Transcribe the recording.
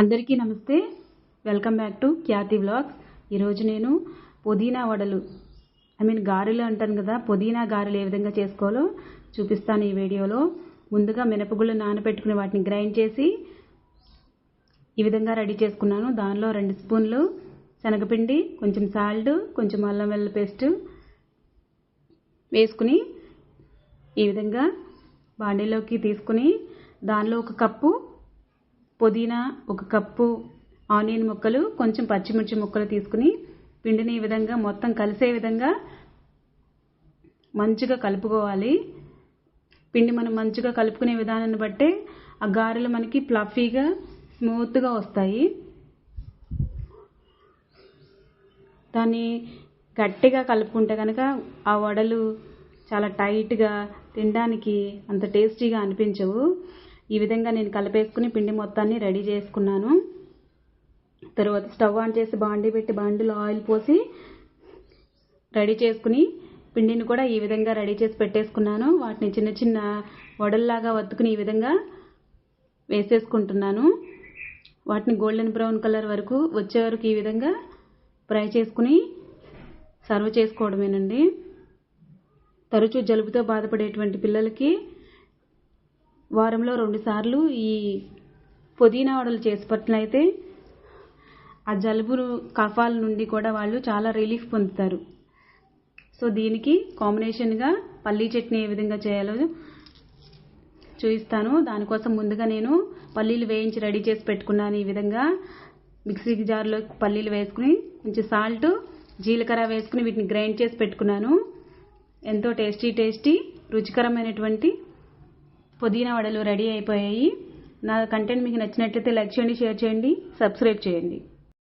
అందరికీ నమస్తే. Welcome back to Khyati vlogs. ఈరోజు నేను పుదీనా వడలు ఐ మీన్ గారెలు అంటాను కదా పుదీనా గారెలు ఏ విధంగా చేసుకోవాలో చూపిస్తాను ఈ వీడియోలో. ముందుగా మినపగుళ్ళు నానబెట్టుకుని వాటిని గ్రైండ్ చేసి ఈ విధంగా రెడీ చేసుకున్నాను. దానిలో రెండు స్పూన్లు శనగపిండి కొంచెం సాల్ట్ కొంచెం అల్లం వెల్లుల్లి పేస్ట్ వేసుకుని ఈ విధంగా బాండీలోకి తీసుకుని దానిలో ఒక కప్పు పుదీనా ఒక కప్పు ఆనియన్ ముక్కలు కొంచెం పచ్చిమిర్చి ముక్కలు తీసుకుని పిండిని ఈ విధంగా మొత్తం కలిసే విధంగా మంచిగా కలుపుకోవాలి. పిండి మనం మంచిగా కలుపుకునే విధానాన్ని బట్టే ఆ గారెలు మనకి ఫ్లఫీగా స్మూత్గా వస్తాయి. దాన్ని గట్టిగా కలుపుకుంటే కనుక ఆ వడలు చాలా టైట్గా తినడానికి అంత టేస్టీగా అనిపించవు. ఈ విధంగా నేను కలిపేసుకుని పిండి మొత్తాన్ని రెడీ చేసుకున్నాను. తర్వాత స్టవ్ ఆన్ చేసి బాండీ పెట్టి బాండీలో ఆయిల్ పోసి రెడీ చేసుకుని పిండిని కూడా ఈ విధంగా రెడీ చేసి పెట్టేసుకున్నాను. వాటిని చిన్న చిన్న వడల్లాగా వత్తుకుని ఈ విధంగా వేసేసుకుంటున్నాను. వాటిని గోల్డెన్ బ్రౌన్ కలర్ వరకు వచ్చే వరకు ఈ విధంగా ఫ్రై చేసుకుని సర్వ్ చేసుకోవడమేనండి. తరచూ జలుబుతో బాధపడేటువంటి పిల్లలకి వారంలో రెండుసార్లు ఈ పుదీనా వడలు చేసినట్లయితే ఆ జలుబు కఫాల నుండి కూడా వాళ్ళు చాలా రిలీఫ్ పొందుతారు. సో దీనికి కాంబినేషన్గా పల్లీ చట్నీ ఏ విధంగా చేయాలో చూపిస్తాను. దానికోసం ముందుగా నేను పల్లీలు వేయించి రెడీ చేసి పెట్టుకున్నాను ఈ విధంగా. మిక్సీ జార్లో పల్లీలు వేసుకుని కొంచెం సాల్ట్ జీలకర్ర వేసుకుని వీటిని గ్రైండ్ చేసి పెట్టుకున్నాను. ఎంతో టేస్టీ టేస్టీ రుచికరమైనటువంటి పుదీనా వడలు రెడీ అయిపోయాయి. నా కంటెంట్ మీకు నచ్చినట్లయితే లైక్ చేయండి షేర్ చేయండి సబ్స్క్రైబ్ చేయండి.